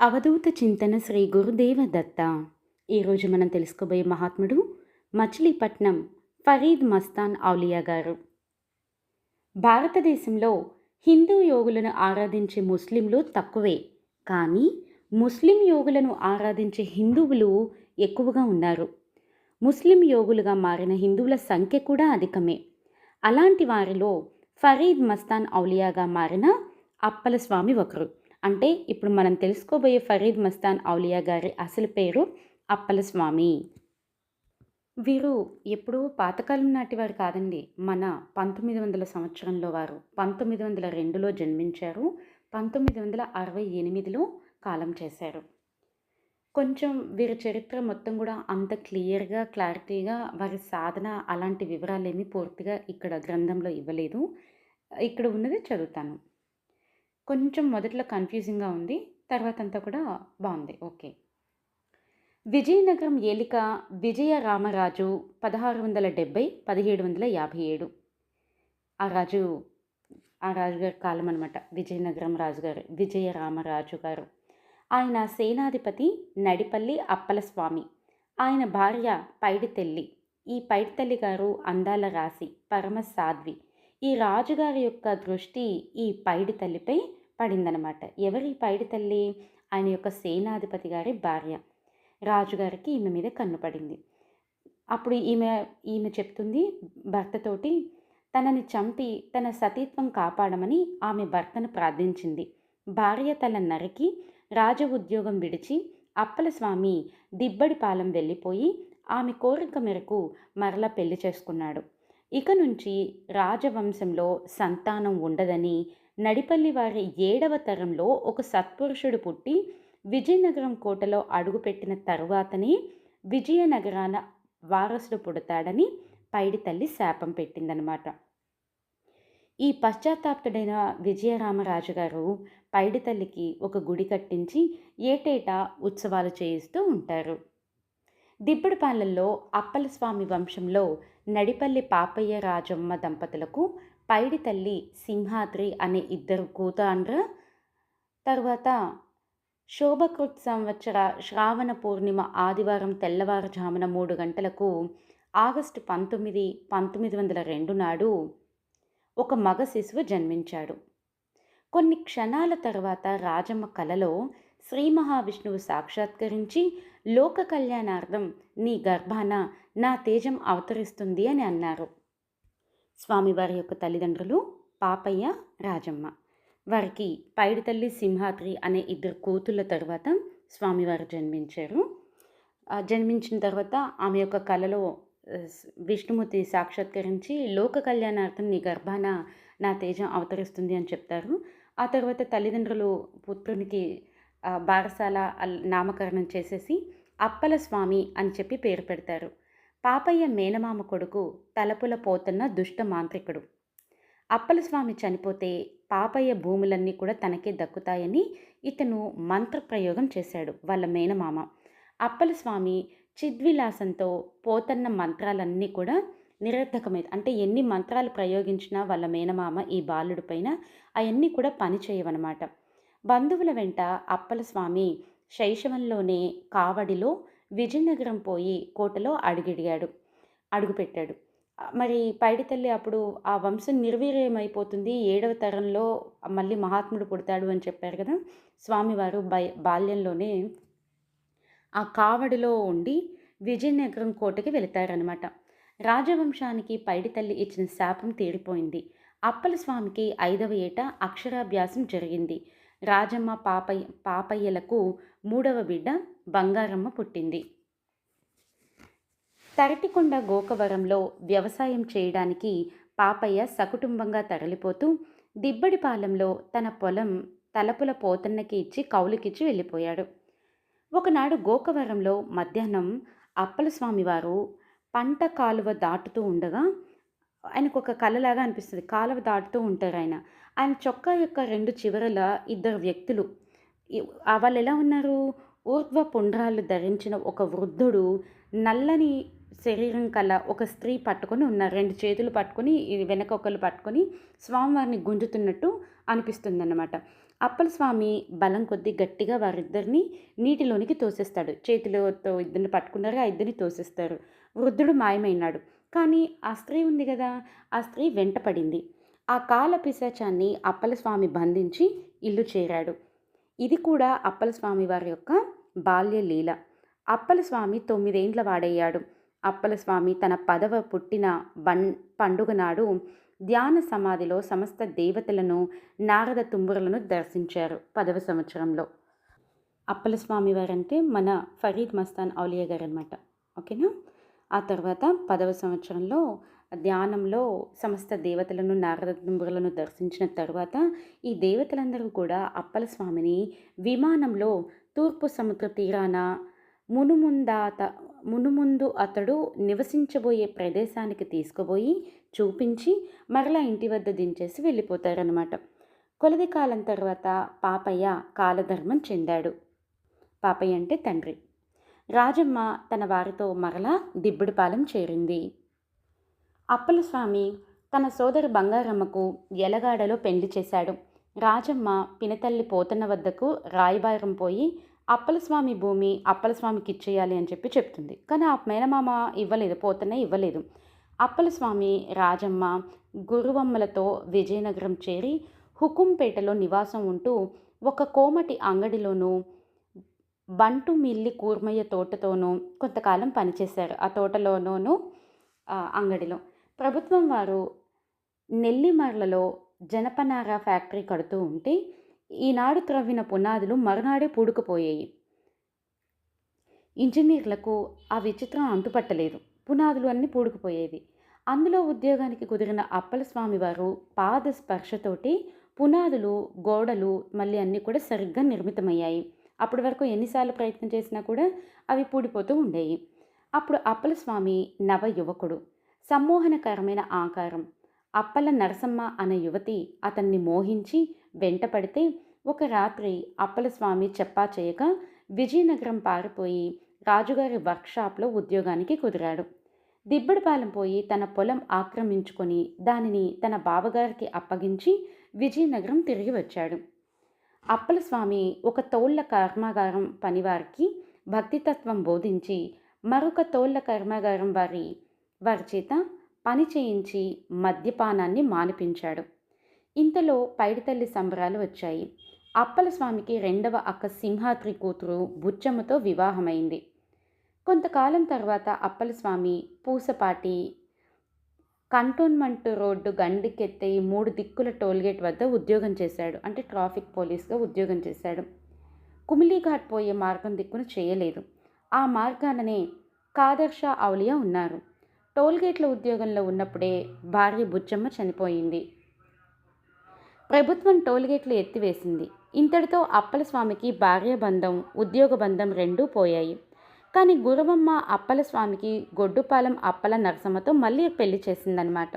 అవధూత చింతన శ్రీ గురుదేవ దత్త. ఈరోజు మనం తెలుసుకోబోయే మహాత్ముడు మచిలీపట్నం ఫరీద్ మస్తాన్ ఔలియా గారు. భారతదేశంలో హిందూ యోగులను ఆరాధించే ముస్లింలు తక్కువే. కానీ ముస్లిం యోగులను ఆరాధించే హిందువులు ఎక్కువగా ఉన్నారు. ముస్లిం యోగులుగా మారిన హిందువుల సంఖ్య కూడా అధికమే. అలాంటి వారిలో ఫరీద్ మస్తాన్ ఔలియాగా మారిన అప్పల స్వామి ఒకరు. అంటే ఇప్పుడు మనం తెలుసుకోబోయే ఫరీద్ మస్తాన్ ఔలియా గారి అసలు పేరు అప్పల స్వామి వీరు ఎప్పుడూ పాతకాలం నాటి వారు కాదండి. మన పంతొమ్మిది వందల సంవత్సరంలో వారు పంతొమ్మిది వందల రెండులో జన్మించారు. పంతొమ్మిది వందల అరవై ఎనిమిదిలో కాలం చేశారు. కొంచెం వీరి చరిత్ర మొత్తం కూడా అంత క్లియర్గా క్లారిటీగా వారి సాధన అలాంటి వివరాలేమీ పూర్తిగా ఇక్కడ గ్రంథంలో ఇవ్వలేదు. ఇక్కడ ఉన్నది చదువుతాను. కొంచెం మొదట్లో కన్ఫ్యూజింగ్గా ఉంది. తర్వాత అంతా కూడా బాగుంది. ఓకే విజయనగరం ఏలిక విజయ రామరాజు పదహారు వందల డెబ్బై పదిహేడు వందల యాభై ఏడు. ఆ రాజు ఆ రాజుగారి కాలం అనమాట విజయనగరం రాజుగారు విజయ రామరాజు గారు. ఆయన సేనాధిపతి నడిపల్లి అప్పల స్వామి ఆయన భార్య పైడితెల్లి. ఈ పైడితల్లి గారు అందాల రాశి పరమ సాధ్వి ఈ రాజుగారి యొక్క దృష్టి ఈ పైడితల్లిపై పడిందనమాట ఎవరి పైడి తల్లి? ఆయన యొక్క సేనాధిపతి గారి భార్య. రాజుగారికి ఈమె మీద కన్ను పడింది. అప్పుడు ఈమె ఈమె చెప్తుంది భర్తతోటి తనని చంపి తన సతీత్వం కాపాడమని ఆమె భర్తను ప్రార్థించింది. భార్య తల నరికి రాజ ఉద్యోగం విడిచి అప్పల స్వామి దిబ్బడిపాలెం వెళ్ళిపోయి ఆమె కోరిక మేరకు మరల పెళ్ళి చేసుకున్నాడు. ఇక నుంచి రాజవంశంలో సంతానం ఉండదని నడిపల్లి వారి ఏడవ తరంలో ఒక సత్పురుషుడు పుట్టి విజయనగరం కోటలో అడుగుపెట్టిన తరువాతనే విజయనగరాన వారసుడు పుడతాడని పైడి తల్లి శాపం పెట్టిందనమాట. ఈ పశ్చాత్తాప్తుడైన విజయరామరాజు గారు పైడి తల్లికి ఒక గుడి కట్టించి ఏటేటా ఉత్సవాలు చేయిస్తూ ఉంటారు. దిబ్బడిపాలెంలో అప్పలస్వామి వంశంలో నడిపల్లి పాపయ్య రాజమ్మ దంపతులకు పైడి తల్లి సింహాద్రి అనే ఇద్దరు కూతాండ్ర తర్వాత శోభకృత్ సంవత్సర శ్రావణ పూర్ణిమ ఆదివారం తెల్లవారుజామున మూడు గంటలకు ఆగస్టు పంతొమ్మిది పంతొమ్మిది వందల రెండు నాడు ఒక మగ శిశువు జన్మించాడు. కొన్ని క్షణాల తర్వాత రాజమ్మ కలలో శ్రీ మహావిష్ణువు సాక్షాత్కరించి లోక కళ్యాణార్థం నీ గర్భాన నా తేజం అవతరిస్తుంది అని అన్నారు. స్వామివారి యొక్క తల్లిదండ్రులు పాపయ్య రాజమ్మ. వారికి పైడి తల్లి సింహాద్రి అనే ఇద్దరు కూతుళ్ళ తర్వాత స్వామివారు జన్మించారు. జన్మించిన తర్వాత ఆమె యొక్క కళలో విష్ణుమూర్తి సాక్షాత్కరించి లోక కళ్యాణార్థం నీ గర్భాన నా తేజం అవతరిస్తుంది అని చెప్తారు. ఆ తర్వాత తల్లిదండ్రులు పుత్రునికి బారసాల నామకరణం చేసేసి అప్పల స్వామి అని చెప్పి పేరు పెడతారు. పాపయ్య మేనమామ కొడుకు తలపుల పోతున్న దుష్ట మాంత్రికుడు. అప్పలస్వామి చనిపోతే పాపయ్య భూములన్నీ కూడా తనకే దక్కుతాయని ఇతను మంత్రప్రయోగం చేశాడు వాళ్ళ మేనమామ. అప్పలస్వామి చిద్విలాసంతో పోతన్న మంత్రాలన్నీ కూడా నిరర్థకమైంది అంటే ఎన్ని మంత్రాలు ప్రయోగించినా వాళ్ళ మేనమామ ఈ బాలుడి పైన అవన్నీ కూడా పనిచేయవన్నమాట బంధువుల వెంట అప్పలస్వామి శైశవంలోనే కావడిలో విజయనగరం పోయి కోటలో అడుగిడిగాడు. అడుగుపెట్టాడు. మరి పైడితల్లి అప్పుడు ఆ వంశం నిర్వీర్యమైపోతుంది. ఏడవ తరంలో మళ్ళీ మహాత్ముడు పుడతాడు అని చెప్పారు కదా. స్వామివారు బై బాల్యంలోనే ఆ కావడిలో ఉండి విజయనగరం కోటకి వెళతారనమాట రాజవంశానికి పైడితల్లి ఇచ్చిన శాపం తీరిపోయింది. అప్పల స్వామికి ఐదవ ఏట అక్షరాభ్యాసం జరిగింది. రాజమ్మ పాపయ్య పాపయ్యలకు మూడవ బిడ్డ బంగారమ్మ పుట్టింది. తరటికొండ గోకవరంలో వ్యవసాయం చేయడానికి పాపయ్య సకుటుంబంగా తరలిపోతూ దిబ్బడిపాలెంలో తన పొలం తలపుల పోతన్నకి ఇచ్చి కౌలుకిచ్చి వెళ్ళిపోయాడు. ఒకనాడు గోకవరంలో మధ్యాహ్నం అప్పలస్వామివారు పంట కాలువ దాటుతూ ఉండగా ఆయనకు ఒక కళలాగా అనిపిస్తుంది. కాలువ దాటుతూ ఉంటారు ఆయన ఆయన చొక్కా యొక్క రెండు చివరల ఇద్దరు వ్యక్తులు వాళ్ళు ఎలా ఉన్నారు? ఊర్ధ్వ పుండ్రాలు ధరించిన ఒక వృద్ధుడు నల్లని శరీరం కల ఒక స్త్రీ పట్టుకొని ఉన్నారు. రెండు చేతులు పట్టుకొని వెనక ఒకళ్ళు పట్టుకొని స్వామివారిని గుంజుతున్నట్టు అనిపిస్తుంది అన్నమాట అప్పలస్వామి బలం కొద్దీ గట్టిగా వారిద్దరిని నీటిలోనికి తోసేస్తాడు. చేతిలోతో ఇద్దరిని పట్టుకున్నారు ఆ ఇద్దరిని తోసేస్తారు. వృద్ధుడు మాయమైనాడు. కానీ ఆ స్త్రీ ఉంది కదా ఆ స్త్రీ వెంట పడింది. ఆ కాల పిశాచాన్ని అప్పలస్వామి బంధించి ఇల్లు చేరాడు. ఇది కూడా అప్పలస్వామి వారి యొక్క బాల్య లీల అప్పలస్వామి తొమ్మిదేండ్ల వాడయ్యాడు. అప్పలస్వామి తన పదవ పుట్టిన బన్ పండుగ నాడు ధ్యాన సమాధిలో సమస్త దేవతలను నారద తుంబురలను దర్శించారు పదవ సంవత్సరంలో. అప్పలస్వామి వారంటే మన ఫరీద్ మస్తాన్ ఔలియా గారు అనమాట ఓకేనా? ఆ తర్వాత పదవ సంవత్సరంలో ధ్యానంలో సమస్త దేవతలను నారద తుంబురలను దర్శించిన తర్వాత ఈ దేవతలందరూ కూడా అప్పలస్వామిని విమానంలో తూర్పు సముద్ర తీరాన మునుముందాత మునుముందు అతడు నివసించబోయే ప్రదేశానికి తీసుకుపోయి చూపించి మరలా ఇంటి వద్ద దించేసి వెళ్ళిపోతారనమాట కొలది కాలం తర్వాత పాపయ్య కాలధర్మం చెందాడు. పాపయ్య అంటే తండ్రి. రాజమ్మ తన వారితో మరలా దిబ్బడిపాలెం చేరింది. అప్పలస్వామి తన సోదరు బంగారమ్మకు ఎలగాడలో పెళ్ళి చేశాడు. రాజమ్మ పినతల్లి పోతన్న వద్దకు రాయబారం పోయి అప్పలస్వామి భూమి అప్పలస్వామికి ఇచ్చేయాలి అని చెప్పి చెప్తుంది. కానీ ఆ మేనమామ ఇవ్వలేదు పోతనే ఇవ్వలేదు. అప్పలస్వామి రాజమ్మ గురువమ్మలతో విజయనగరం చేరి హుకుంపేటలో నివాసం ఉంటూ ఒక కోమటి అంగడిలోనూ బంటు మిల్లి కూర్మయ్య తోటతోనూ కొంతకాలం పనిచేశారు ఆ తోటలోనూ అంగడిలో. ప్రభుత్వం వారు నెల్లిమర్లలో జనపనార ఫ్యాక్టరీ కడుతూ ఉంటే ఈనాడు త్రవ్విన పునాదులు మరునాడే పూడుకుపోయాయి. ఇంజనీర్లకు ఆ విచిత్రం అంతుపట్టలేదు. పునాదులు అన్నీ పూడుకుపోయేవి. అందులో ఉద్యోగానికి కుదిరిన అప్పలస్వామి వారు పాద స్పర్శతోటి పునాదులు గోడలు మళ్ళీ అన్నీ కూడా సరిగ్గా నిర్మితమయ్యాయి. అప్పటి వరకు ఎన్నిసార్లు ప్రయత్నం చేసినా కూడా అవి పూడిపోతూ ఉండేవి అప్పుడు అప్పలస్వామి నవ యువకుడు సమ్మోహనకరమైన ఆకారం. అప్పల నరసమ్మ అనే యువతి అతన్ని మోహించి వెంటపడితే ఒక రాత్రి అప్పలస్వామి చెప్పా చేయక విజయనగరం పారిపోయి రాజుగారి వర్క్షాప్లో ఉద్యోగానికి కుదిరాడు. దిబ్బడిపాలెం పోయి తన పొలం ఆక్రమించుకొని దానిని తన బావగారికి అప్పగించి విజయనగరం తిరిగి వచ్చాడు. అప్పలస్వామి ఒక తోళ్ళ కర్మాగారం పనివారికి భక్తితత్వం బోధించి మరొక తోళ్ళ కర్మాగారం వారి వారి చేత పని చేయించి మద్యపానాన్ని మానిపించాడు. ఇంతలో పైడితల్లి సంబరాలు వచ్చాయి. అప్పలస్వామికి రెండవ అక్క సింహాద్రి కూతురు బుచ్చమ్మతో వివాహమైంది. కొంతకాలం తర్వాత అప్పలస్వామి పూసపాటి కంటోన్మెంట్ రోడ్డు గండికెత్తే మూడు దిక్కుల టోల్గేట్ వద్ద ఉద్యోగం చేశాడు. అంటే ట్రాఫిక్ పోలీస్గా ఉద్యోగం చేశాడు. కుమిలీఘాట్ పోయే మార్గం దిక్కును చేయలేదు. ఆ మార్గాననే కాదర్షా ఔలియా ఉన్నారు. టోల్గేట్ల ఉద్యోగంలో ఉన్నప్పుడే భార్య బుచ్చమ్మ చనిపోయింది. ప్రభుత్వం టోల్గేట్లు ఎత్తివేసింది. ఇంతటితో అప్పలస్వామికి భార్య బంధం ఉద్యోగ బంధం రెండూ పోయాయి. కానీ గురవమ్మ అప్పలస్వామికి గొడ్డుపాలెం అప్పల నరసమ్మతో మళ్ళీ పెళ్ళి చేసిందనమాట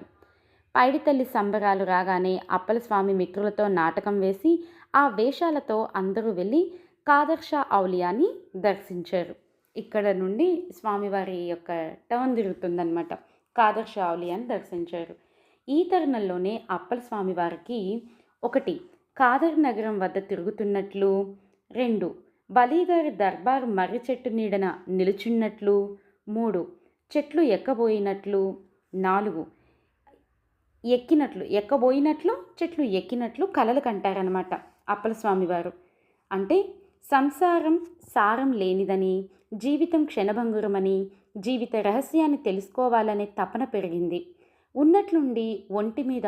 పైడితల్లి సంబరాలు రాగానే అప్పలస్వామి మిత్రులతో నాటకం వేసి ఆ వేషాలతో అందరూ వెళ్ళి కాదర్షా ఔలియాని దర్శించారు. ఇక్కడ నుండి స్వామివారి యొక్క టర్న్ తిరుగుతుందనమాట కాదర్శావళి అని దర్శించారు. ఈ తరుణంలోనే అప్పల స్వామివారికి ఒకటి కాదర్ నగరం వద్ద తిరుగుతున్నట్లు రెండు బలీగారి దర్బార్ మర్రి చెట్టు నీడన నిలుచున్నట్లు మూడు చెట్లు ఎక్కబోయినట్లు నాలుగు ఎక్కినట్లు ఎక్కబోయినట్లు చెట్లు ఎక్కినట్లు కలలు కంటారనమాట అప్పల స్వామివారు. అంటే సంసారం సారం లేనిదని జీవితం క్షణభంగురమని జీవిత రహస్యాన్ని తెలుసుకోవాలనే తపన పెరిగింది. ఉన్నట్లుండి ఒంటి మీద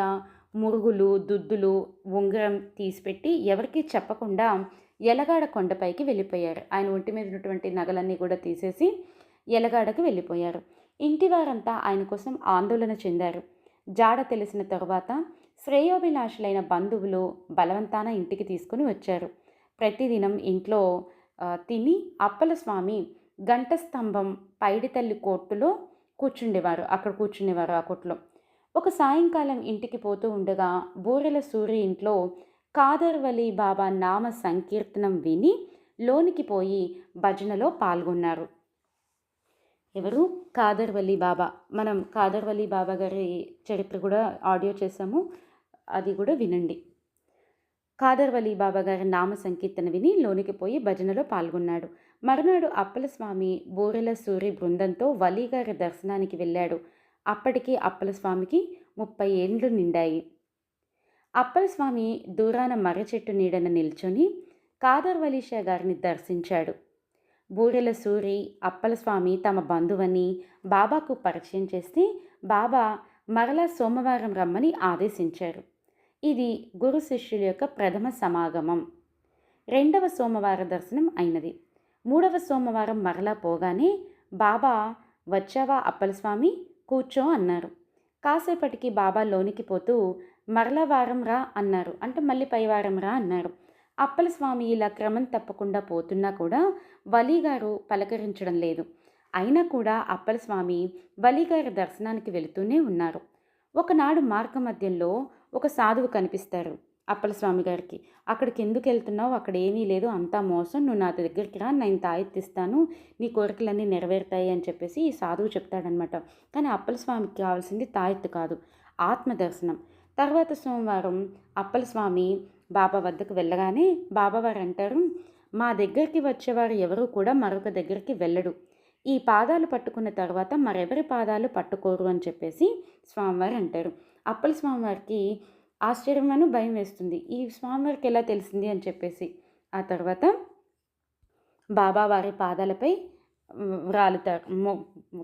మురుగులు దుద్దులు ఉంగరం తీసిపెట్టి ఎవరికీ చెప్పకుండా ఎలగాడ కొండపైకి వెళ్ళిపోయారు. ఆయన ఒంటి మీద ఉన్నటువంటి నగలన్నీ కూడా తీసేసి ఎలగాడకు వెళ్ళిపోయారు. ఇంటి వారంతా ఆయన కోసం ఆందోళన చెందారు. జాడ తెలిసిన తరువాత శ్రేయోభిలాషులైన బంధువులు బలవంతాన ఇంటికి తీసుకుని వచ్చారు. ప్రతిదినం ఇంట్లో తిని అప్పల స్వామి గంట స్తంభం పైడితల్లి కోర్టులో కూర్చుండేవారు. అక్కడ కూర్చునేవారు ఆ కొట్లో. ఒక సాయంకాలం ఇంటికి పోతూ ఉండగా బూరెల సూర్య ఇంట్లో కాదర్వలి బాబా నామ సంకీర్తనం విని లోనికి పోయి భజనలో పాల్గొన్నారు. ఎవరు? కాదర్వలి బాబా. మనం కాదర్వలి బాబా గారి చరిత్ర కూడా ఆడియో చేసాము. అది కూడా వినండి. కాదర్వలి బాబాగారి బాబా గారి నామ సంకీర్తన విని లోనికి పోయి భజనలో పాల్గొన్నాడు. మరునాడు అప్పలస్వామి బోరెల సూరి బృందంతో వలీగారి దర్శనానికి వెళ్ళాడు. అప్పటికి అప్పలస్వామికి ముప్పై ఏండ్లు నిండాయి. అప్పలస్వామి దూరాన మర్రచెట్టు నీడన నిల్చొని కాదర్వలీషా గారిని దర్శించాడు. బూరెల సూరి అప్పలస్వామి తమ బంధువని బాబాకు పరిచయం చేస్తే బాబా మరలా సోమవారం రమ్మని ఆదేశించారు. ఇది గురు శిష్యుల యొక్క ప్రథమ సమాగమం. రెండవ సోమవార దర్శనం అయినది. మూడవ సోమవారం మరలా పోగానే బాబా వచ్చావా అప్పలస్వామి? కూర్చో అన్నారు. కాసేపటికి బాబా లోనికి పోతూ మరలా వారం రా అన్నారు. అంటే మళ్ళీ పై వారం రా అన్నారు. అప్పలస్వామి ఇలా క్రమం తప్పకుండా పోతున్నా కూడా వలీగారు పలకరించడం లేదు. అయినా కూడా అప్పలస్వామి వలీగారి దర్శనానికి వెళుతూనే ఉన్నారు. ఒకనాడు మార్గ మధ్యంలో ఒక సాధువు కనిపిస్తారు అప్పలస్వామి గారికి. అక్కడికి ఎందుకు వెళ్తున్నావు? అక్కడ ఏమీ లేదు. అంతా మోసం. నువ్వు నా దగ్గరికి రా. నేను తాయెత్తిస్తాను. నీ కోరికలన్నీ నెరవేరుతాయి అని చెప్పేసి ఈ సాధువు చెప్తాడనమాట కానీ అప్పలస్వామికి కావాల్సింది తాయెత్తు కాదు ఆత్మ దర్శనం తర్వాత సోమవారం అప్పలస్వామి బాబా వద్దకు వెళ్ళగానే బాబావారు అంటారు మా దగ్గరికి వచ్చేవారు ఎవరు కూడా మరొక దగ్గరికి వెళ్ళడు. ఈ పాదాలు పట్టుకున్న తర్వాత మరెవరి పాదాలు పట్టుకోరు అని చెప్పేసి స్వామివారు అంటారు. అప్పల స్వామివారికి ఆశ్చర్యమను భయం వేస్తుంది. ఈ స్వామివారికి ఎలా తెలిసింది అని చెప్పేసి. ఆ తర్వాత బాబా వారి పాదాలపై రాలుతారు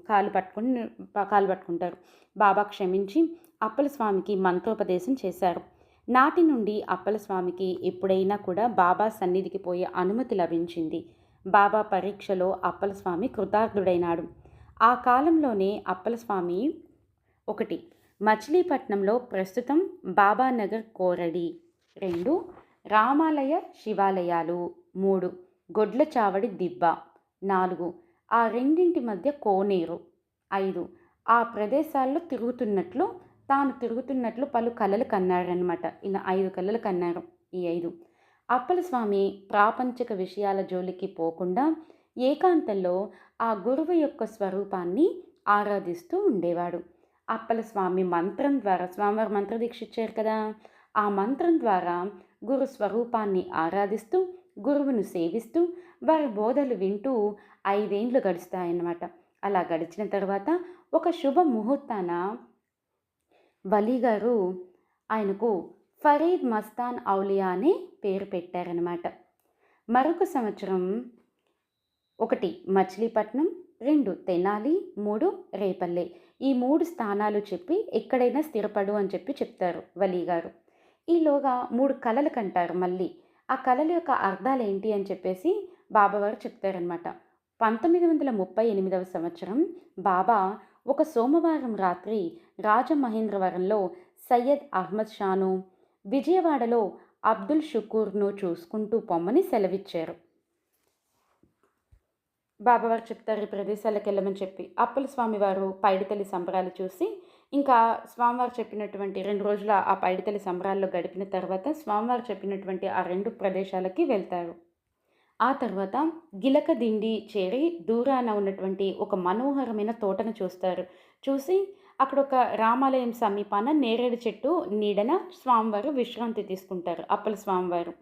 కాలు పట్టుకుని కాలు పట్టుకుంటారు. బాబా క్షమించి అప్పల స్వామికి మంత్రోపదేశం చేశారు. నాటి నుండి అప్పల స్వామికి ఎప్పుడైనా కూడా బాబా సన్నిధికి పోయే అనుమతి లభించింది. బాబా పరీక్షలో అప్పల స్వామి కృతార్థుడైనాడు. ఆ కాలంలోనే అప్పలస్వామి ఒకటి మచిలీపట్నంలో ప్రస్తుతం బాబానగర్ కోరడి. రెండు రామాలయ శివాలయాలు. మూడు గొడ్ల చావడి దిబ్బ. నాలుగు ఆ రెండింటి మధ్య కోనేరు. ఐదు ఆ ప్రదేశాల్లో తిరుగుతున్నట్లు తాను తిరుగుతున్నట్లు పలు కళలు కన్నారనమాట ఇలా ఐదు కళలు కన్నారు ఈ ఐదు. అప్పల స్వామి ప్రాపంచిక విషయాల జోలికి పోకుండా ఏకాంతంలో ఆ గురువు యొక్క స్వరూపాన్ని ఆరాధిస్తూ ఉండేవాడు. అప్పల స్వామి మంత్రం ద్వారా స్వామివారు మంత్రదీక్ష ఇచ్చారు కదా. ఆ మంత్రం ద్వారా గురు స్వరూపాన్ని ఆరాధిస్తూ గురువును సేవిస్తూ వారి బోధలు వింటూ ఐదేండ్లు గడుస్తాయన్నమాట. అలా గడిచిన తర్వాత ఒక శుభ ముహూర్తాన వలీ గారు ఆయనకు ఫరీద్ మస్తాన్ ఔలియా అనే పేరు పెట్టారనమాట మరొక సంవత్సరం ఒకటి మచిలీపట్నం రెండు తెనాలి మూడు రేపల్లె. ఈ మూడు స్థానాలు చెప్పి ఎక్కడైనా స్థిరపడు అని చెప్పి చెప్తారు వలీ గారు. ఈలోగా మూడు కళలు కంటారు మళ్ళీ. ఆ కళల యొక్క అర్థాలు ఏంటి అని చెప్పేసి బాబావారు చెప్తారనమాట పంతొమ్మిది వందల ముప్పై ఎనిమిదవ సంవత్సరం బాబా ఒక సోమవారం రాత్రి రాజమహేంద్రవరంలో సయ్యద్ అహ్మద్ షాను విజయవాడలో అబ్దుల్ షుకూర్ను చూసుకుంటూ పొమ్మని సెలవిచ్చారు. బాబావారు చెప్తారు ఈ ప్రదేశాలకు వెళ్ళమని చెప్పి. అప్పల స్వామివారు పైడితల్లి సంబరాలు చూసి ఇంకా స్వామివారు చెప్పినటువంటి రెండు రోజుల ఆ పైడితల్లి సంబరాల్లో గడిపిన తర్వాత స్వామివారు చెప్పినటువంటి ఆ రెండు ప్రదేశాలకి వెళ్తారు. ఆ తర్వాత గిలక దిండి చేరి దూరాన ఉన్నటువంటి ఒక మనోహరమైన తోటను చూస్తారు. చూసి అక్కడ ఒక రామాలయం సమీపాన నేరేడు చెట్టు నీడన స్వామివారు విశ్రాంతి తీసుకుంటారు అప్పల స్వామివారు.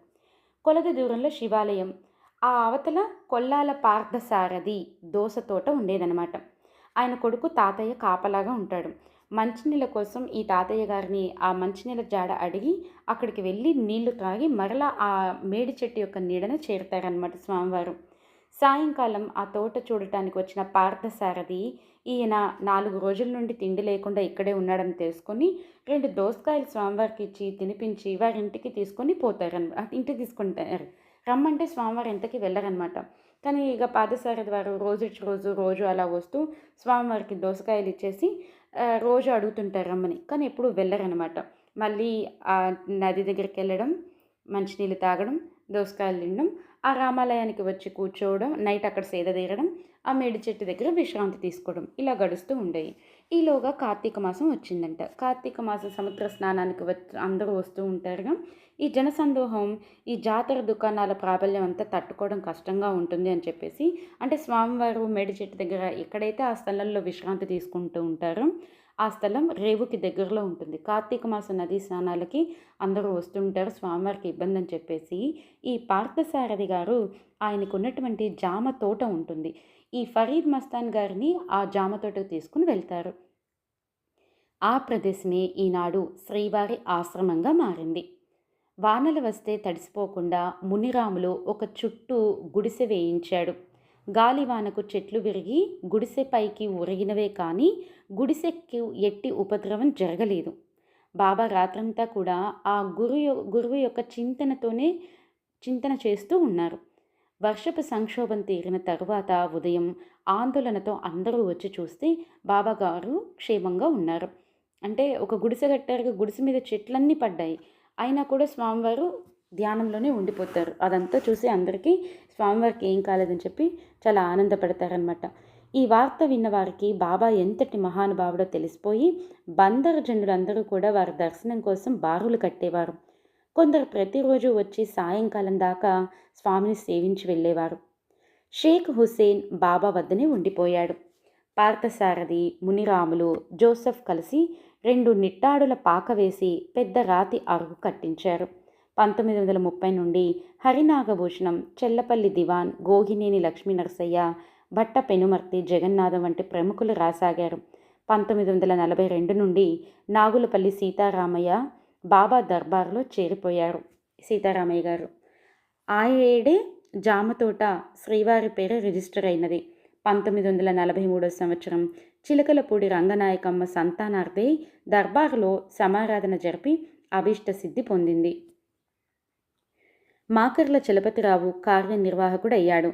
కొలది దూరంలో శివాలయం. ఆ అవతల కొల్లాల పార్థసారథి దోస తోట ఉండేదనమాట ఆయన కొడుకు తాతయ్య కాపలాగా ఉంటాడు. మంచినీళ్ళ కోసం ఈ తాతయ్య గారిని ఆ మంచినీళ్ళ జాడ అడిగి అక్కడికి వెళ్ళి నీళ్ళు త్రాగి మరలా ఆ మేడి చెట్టు యొక్క నీడన చేరుతారనమాట స్వామివారు. సాయంకాలం ఆ తోట చూడటానికి వచ్చిన పార్థసారథి ఈయన నాలుగు రోజుల నుండి తిండి లేకుండా ఇక్కడే ఉన్నాడని తెలుసుకొని రెండు దోసకాయలు స్వామివారికి ఇచ్చి తినిపించి వారి ఇంటికి తీసుకొని పోతారనమాట ఇంటికి తీసుకుంటారు. రమ్మంటే స్వామివారు ఇంతకి వెళ్ళరనమాట కానీ ఇక పాదసారథి వారు రోజు రోజు రోజు అలా వస్తూ స్వామివారికి దోసకాయలు ఇచ్చేసి రోజు అడుగుతుంటారు రమ్మని. కానీ ఎప్పుడు వెళ్ళరనమాట మళ్ళీ ఆ నది దగ్గరికి వెళ్ళడం మంచినీళ్ళు తాగడం దోసకాయలు తినడం ఆ రామాలయానికి వచ్చి కూర్చోవడం నైట్ అక్కడ సేద తీరడం ఆ మేడి చెట్టు దగ్గర విశ్రాంతి తీసుకోవడం ఇలా గడుస్తూ ఉండేవి. ఈలోగా కార్తీక మాసం వచ్చిందంట. కార్తీక మాసం సముద్ర స్నానానికి వచ్చి అందరూ వస్తూ ఉంటారుగా. ఈ జనసందోహం ఈ జాతర దుకాణాల ప్రాబల్యం అంతా తట్టుకోవడం కష్టంగా ఉంటుంది అని చెప్పేసి అంటే స్వామివారు మేడి చెట్టు దగ్గర ఎక్కడైతే ఆ స్థలంలో విశ్రాంతి తీసుకుంటూ ఉంటారో ఆ స్థలం రేవుకి దగ్గరలో ఉంటుంది. కార్తీక మాస నదీ స్నానాలకి అందరూ వస్తుంటారు స్వామివారికి ఇబ్బంది అని చెప్పేసి ఈ పార్థసారథి గారు ఆయనకు ఉన్నటువంటి జామ తోట ఉంటుంది. ఈ ఫరీద్ మస్తాన్ గారిని ఆ జామ తోటకు తీసుకుని వెళ్తారు. ఆ ప్రదేశమే ఈనాడు శ్రీవారి ఆశ్రమంగా మారింది. వానలు వస్తే తడిసిపోకుండా మునిరాములు ఒక చుట్టూ గుడిసె వేయించాడు. గాలివానకు చెట్లు విరిగి గుడిసె పైకి ఉరిగినవే కానీ గుడిసెకి ఎట్టి ఉపద్రవం జరగలేదు. బాబా రాత్రంతా కూడా ఆ గురు గురువు యొక్క చింతనతోనే చింతన చేస్తూ ఉన్నారు. వర్షపు సంక్షోభం తీరిన తర్వాత ఉదయం ఆందోళనతో అందరూ వచ్చి చూస్తే బాబాగారు క్షేమంగా ఉన్నారు. అంటే ఒక గుడిసె కట్టారు గుడిసె మీద చెట్లన్నీ పడ్డాయి. అయినా కూడా స్వామివారు ధ్యానంలోనే ఉండిపోతారు. అదంతా చూసి అందరికీ స్వామివారికి ఏం కాలేదని చెప్పి చాలా ఆనందపడతారనమాట ఈ వార్త విన్న వారికి బాబా ఎంతటి మహానుభావుడో తెలిసిపోయి బందరు జనులందరూ కూడా వారి దర్శనం కోసం బారులు కట్టేవారు. కొందరు ప్రతిరోజు వచ్చి సాయంకాలం దాకా స్వామిని సేవించి వెళ్ళేవారు. షేక్ హుసేన్ బాబా వద్దనే ఉండిపోయాడు. పార్థసారథి మునిరాములు జోసెఫ్ కలిసి రెండు నిట్టాడుల పాక వేసి పెద్ద రాతి అరుగు కట్టించారు. పంతొమ్మిది వందల ముప్పై నుండి హరినాగభూషణం చెల్లపల్లి దివాన్ గోహినేని లక్ష్మీ నరసయ్య భట్ట పెనుమర్తి జగన్నాథం వంటి ప్రముఖులు రాసాగారు. పంతొమ్మిది వందల నలభై రెండు నుండి నాగులపల్లి సీతారామయ్య బాబా దర్బార్లో చేరిపోయారు. సీతారామయ్య గారు. ఆ ఏడే జామతోట శ్రీవారి పేరు రిజిస్టర్ అయినది. పంతొమ్మిది వందల నలభై మూడో సంవత్సరం చిలకలపూడి రంగనాయకమ్మ సంతానార్థై దర్బార్లో సమారాధన జరిపి అభీష్ట సిద్ధి పొందింది. మాకర్ల చలపతిరావు కార్యనిర్వాహకుడయ్యాడు.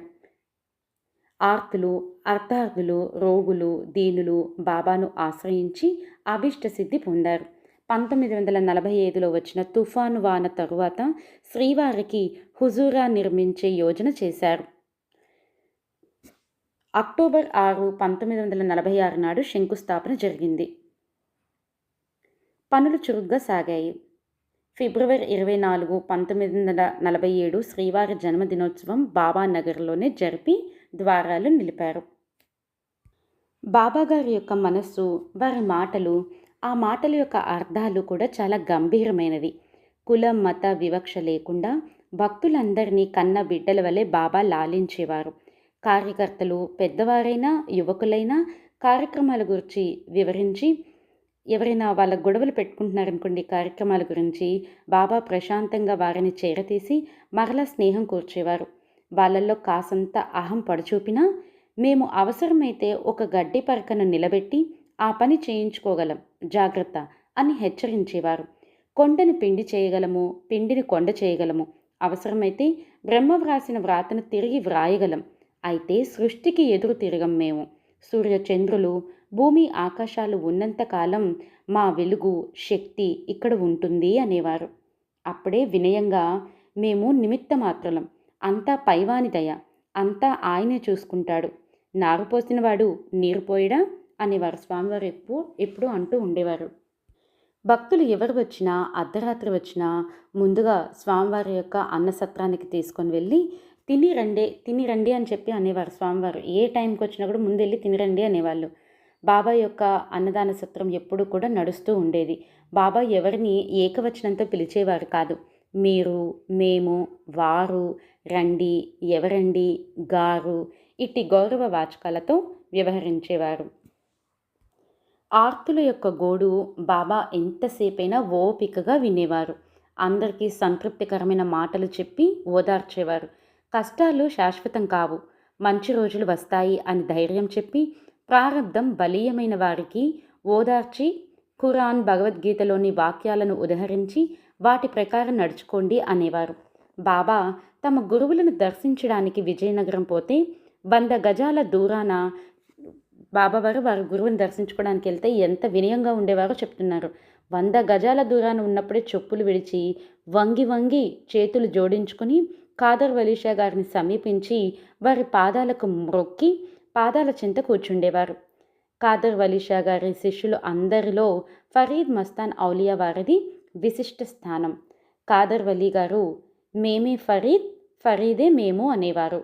ఆర్తులు అర్థార్థులు రోగులు దీనులు బాబాను ఆశ్రయించి అభీష్ట సిద్ధి పొందారు. పంతొమ్మిది వందల నలభై ఐదులో వచ్చిన తుఫాను వాన తరువాత శ్రీవారికి హుజూరా నిర్మించే యోజన చేశారు. అక్టోబర్ ఆరు పంతొమ్మిది వందల నలభై ఆరు నాడు శంకుస్థాపన జరిగింది. పనులు చురుగ్గా సాగాయి. ఫిబ్రవరి ఇరవై నాలుగు పంతొమ్మిది వందల నలభై ఏడు శ్రీవారి జన్మదినోత్సవం బాబానగర్లోనే జరిపి ద్వారాలు నిలిపారు. బాబాగారి యొక్క మనస్సు వారి మాటలు ఆ మాటల యొక్క అర్థాలు కూడా చాలా గంభీరమైనవి. కులం మత వివక్ష లేకుండా భక్తులందరినీ కన్న బిడ్డల వలె బాబా లాలించేవారు. కార్యకర్తలు పెద్దవారైనా యువకులైనా కార్యక్రమాల గురించి వివరించి ఎవరైనా వాళ్ళ గొడవలు పెట్టుకుంటున్నారనుకోండి కార్యక్రమాల గురించి బాబా ప్రశాంతంగా వారిని చేరతీసి మరలా స్నేహం కూర్చేవారు. వాళ్ళల్లో కాసంత అహం పడుచూపినా మేము అవసరమైతే ఒక గడ్డి పరకను నిలబెట్టి ఆ పని చేయించుకోగలం జాగ్రత్త అని హెచ్చరించేవారు. కొండని పిండి చేయగలము పిండిని కొండ చేయగలము. అవసరమైతే బ్రహ్మ వ్రాసిన వ్రాతను తిరిగి వ్రాయగలం. అయితే సృష్టికి ఎదురు తిరగం మేము. సూర్యచంద్రులు భూమి ఆకాశాలు ఉన్నంతకాలం మా వెలుగు శక్తి ఇక్కడ ఉంటుంది అనేవారు. అప్పుడే వినయంగా మేము నిమిత్త మాత్రలం అంతా పైవాని దయ. అంతా ఆయనే చూసుకుంటాడు. నారు పోసినవాడు నీరు పోయడా అనేవారు స్వామివారు ఎప్పుడు ఎప్పుడు అంటూ ఉండేవారు. భక్తులు ఎవరు వచ్చినా అర్ధరాత్రి వచ్చినా ముందుగా స్వామివారి యొక్క అన్నసత్రానికి తీసుకొని వెళ్ళి తిని రండి తిని రండి అని చెప్పి అనేవారు స్వామివారు. ఏ టైంకి వచ్చినా కూడా ముందెళ్ళి తిని రండి అనేవాళ్ళు. బాబా యొక్క అన్నదాన సత్రం ఎప్పుడు కూడా నడుస్తూ ఉండేది. బాబా ఎవరిని ఏకవచనంతో పిలిచేవారు కాదు. మీరు మేము వారు రండి ఎవరండి గారు ఇట్టి గౌరవ వాచకాలతో వ్యవహరించేవారు. ఆర్తుల యొక్క గోడు బాబా ఎంతసేపైనా ఓపికగా వినేవారు. అందరికీ సంతృప్తికరమైన మాటలు చెప్పి ఓదార్చేవారు. కష్టాలు శాశ్వతం కావు. మంచి రోజులు వస్తాయి అని ధైర్యం చెప్పి ప్రారంధం బలీయమైన వారికి ఓదార్చి ఖురాన్ భగవద్గీతలోని వాక్యాలను ఉదహరించి వాటి ప్రకారం నడుచుకోండి అనేవారు. బాబా తమ గురువులను దర్శించడానికి విజయనగరం పోతే వంద గజాల దూరాన బాబావారు వారి గురువుని దర్శించుకోవడానికి వెళ్తే ఎంత వినయంగా ఉండేవారో చెప్తున్నారు. వంద గజాల దూరాన ఉన్నప్పుడే చెప్పులు విడిచి వంగి వంగి చేతులు జోడించుకొని ఖాదర్ వలీషా గారిని సమీపించి వారి పాదాలకు మొక్కి పాదాల చింత కూర్చుండేవారు. ఖాదర్ వలీషా గారి శిష్యులు అందరిలో ఫరీద్ మస్తాన్ ఔలియా వారిది విశిష్ట స్థానం. ఖాదర్ వలీ గారు మేమే ఫరీద్ ఫరీదే మేము అనేవారు.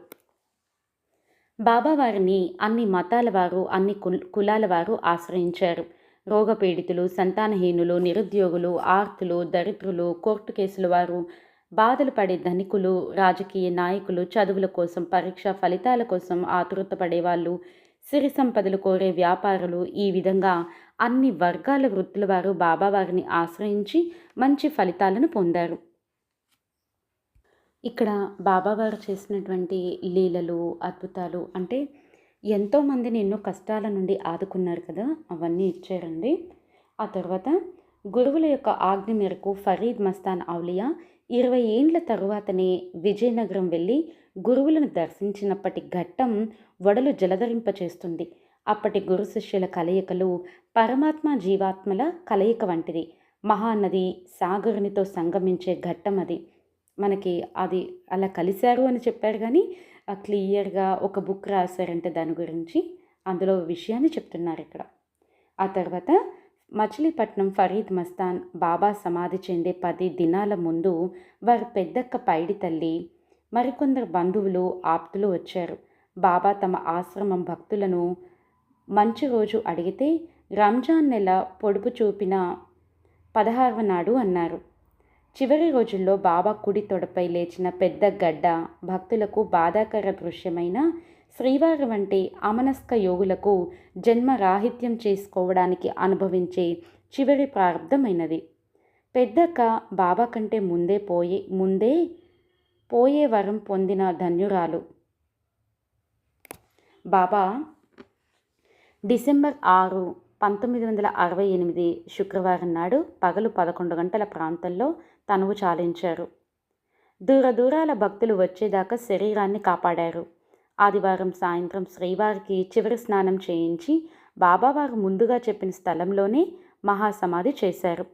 బాబావారిని అన్ని మతాల వారు అన్ని కులాల వారు ఆశ్రయించారు. రోగపీడితులు సంతానహీనులు నిరుద్యోగులు ఆర్తులు దరిద్రులు కోర్టు కేసుల వారు బాధలు పడే ధనికులు రాజకీయ నాయకులు చదువుల కోసం పరీక్ష ఫలితాల కోసం ఆతృతపడేవాళ్ళు సిరి సంపదలు కోరే వ్యాపారులు ఈ విధంగా అన్ని వర్గాల వృత్తుల వారు బాబావారిని ఆశ్రయించి మంచి ఫలితాలను పొందారు. ఇక్కడ బాబావారు చేసినటువంటి లీలలు అద్భుతాలు అంటే ఎంతోమందిని ఎన్నో కష్టాల నుండి ఆదుకున్నారు కదా అవన్నీ ఇచ్చారండి. ఆ తర్వాత గురువుల యొక్క ఆజ్ఞ మేరకు ఫరీద్ మస్తాన్ ఔలియా ఇరవై ఏండ్ల తరువాతనే విజయనగరం వెళ్ళి గురువులను దర్శించినప్పటి ఘట్టం వడలు జలధరింపచేస్తుంది. అప్పటి గురు శిష్యుల కలయికలు పరమాత్మ జీవాత్మల కలయిక వంటిది. మహానది సాగరునితో సంగమించే ఘట్టం అది. మనకి అది అలా కలిశారు అని చెప్పారు కానీ క్లియర్గా ఒక బుక్ రాశారంటే దాని గురించి అందులో విషయాన్ని చెప్తున్నారు ఇక్కడ. ఆ తర్వాత మచిలీపట్నం ఫరీద్ మస్తాన్ బాబా సమాధి చెందే పది దినాల ముందు వారి పెద్దక్క పైడి తల్లి మరికొందరు బంధువులు ఆప్తులు వచ్చారు. బాబా తమ ఆశ్రమం భక్తులను మంచి రోజు అడిగితే రంజాన్ నెల పొడుపు చూపిన పదహారవ నాడు అన్నారు. చివరి రోజుల్లో బాబా కుడి తొడపై లేచిన పెద్ద గడ్డ భక్తులకు బాధాకర దృశ్యమైన శ్రీవారి వంటి అమనస్క యోగులకు జన్మ రాహిత్యం చేసుకోవడానికి అనుభవించే చివరి ప్రారంభమైనది పెద్దక్క బాబా కంటే ముందే పోయే ముందే పోయే వరం పొందిన ధన్యురాలు. బాబా డిసెంబర్ ఆరు పంతొమ్మిది వందల అరవై ఎనిమిది శుక్రవారం నాడు పగలు పదకొండు గంటల ప్రాంతంలో తనువు చాలించారు. దూర దూరాల భక్తులు వచ్చేదాకా శరీరాన్ని కాపాడారు. ఆదివారం సాయంత్రం శ్రీవారికి చివరి స్నానం చేయించి బాబావారు ముందుగా చెప్పిన స్థలంలోనే మహాసమాధి చేశారు.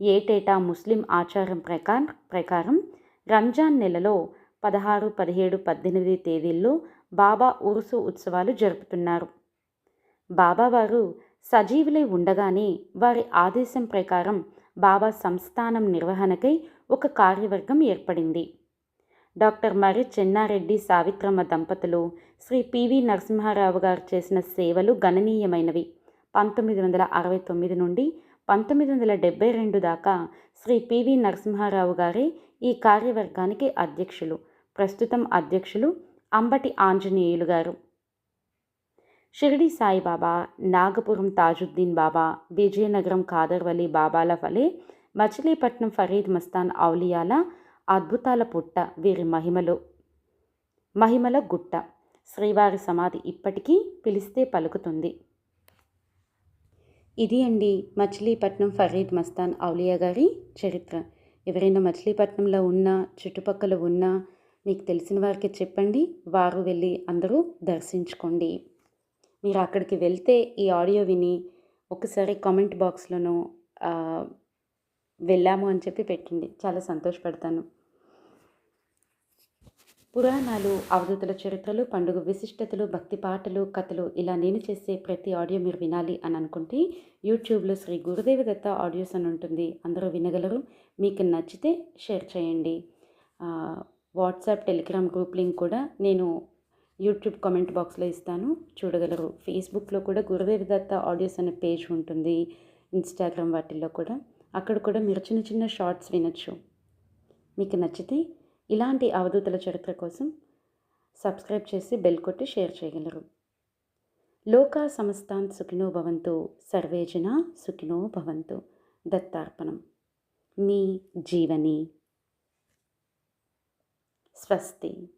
ఏటేటా ముస్లిం ఆచారం ప్రకారం ప్రకారం రంజాన్ నెలలో పదహారు పదిహేడు పద్దెనిమిది తేదీల్లో బాబా ఉరుసు ఉత్సవాలు జరుపుతున్నారు. బాబావారు సజీవులై ఉండగానే వారి ఆదేశం ప్రకారం బాబా సంస్థానం నిర్వహణకై ఒక కార్యవర్గం ఏర్పడింది. డాక్టర్ మరి చెన్నారెడ్డి సావిత్రమ్మ దంపతులు శ్రీ పివి నరసింహారావు గారు చేసిన సేవలు గణనీయమైనవి. పంతొమ్మిది వందల అరవై తొమ్మిది నుండి పంతొమ్మిది వందల డెబ్బై రెండు దాకా శ్రీ పివి నరసింహారావు గారే ఈ కార్యవర్గానికి అధ్యక్షులు. ప్రస్తుతం అధ్యక్షులు అంబటి ఆంజనేయులు గారు. షిరిడి సాయిబాబా నాగపురం తాజుద్దీన్ బాబా విజయనగరం కాదర్వలి బాబాల వలె మచిలీపట్నం ఫరీద్ మస్తాన్ ఔలియాల అద్భుతాల పుట్ట వీరి మహిమలు. మహిమల గుట్ట. శ్రీవారి సమాధి ఇప్పటికీ పిలిస్తే పలుకుతుంది. ఇది అండి మచిలీపట్నం ఫరీద్ మస్తాన్ ఔలియా గారి చరిత్ర. ఎవరైనా మచిలీపట్నంలో ఉన్నా చుట్టుపక్కల ఉన్న మీకు తెలిసిన వారికి చెప్పండి. వారు వెళ్ళి అందరూ దర్శించుకోండి. మీరు అక్కడికి వెళ్తే ఈ ఆడియో విని ఒకసారి కామెంట్ బాక్స్లోనూ వెళ్ళాము అని చెప్పి పెట్టండి. చాలా సంతోషపడతాను. పురాణాలు అవధూతుల చరిత్రలు పండుగ విశిష్టతలు భక్తి పాటలు కథలు ఇలా నేను చేసే ప్రతి ఆడియో మీరు వినాలి అని అనుకుంటే యూట్యూబ్లో శ్రీ గురుదేవి దత్త ఆడియోస్ అని ఉంటుంది. అందరూ వినగలరు. మీకు నచ్చితే షేర్ చేయండి. వాట్సాప్ టెలిగ్రామ్ గ్రూప్ లింక్ కూడా నేను యూట్యూబ్ కామెంట్ బాక్స్లో ఇస్తాను. చూడగలరు. ఫేస్బుక్లో కూడా గురుదేవి దత్త ఆడియోస్ అనే పేజ్ ఉంటుంది. ఇన్స్టాగ్రామ్ వాటిల్లో కూడా. అక్కడ కూడా మీరు చిన్న చిన్న షార్ట్స్ వినొచ్చు. మీకు నచ్చితే ఇలాంటి అవధూతల చరిత్ర కోసం సబ్స్క్రైబ్ చేసి బెల్ కొట్టి షేర్ చేయగలరు. లోకా సమస్తాన్ సుఖినో భవంతు. సర్వేజన సుఖినో భవంతు. దత్తార్పణం. మీ జీవని. స్వస్తి.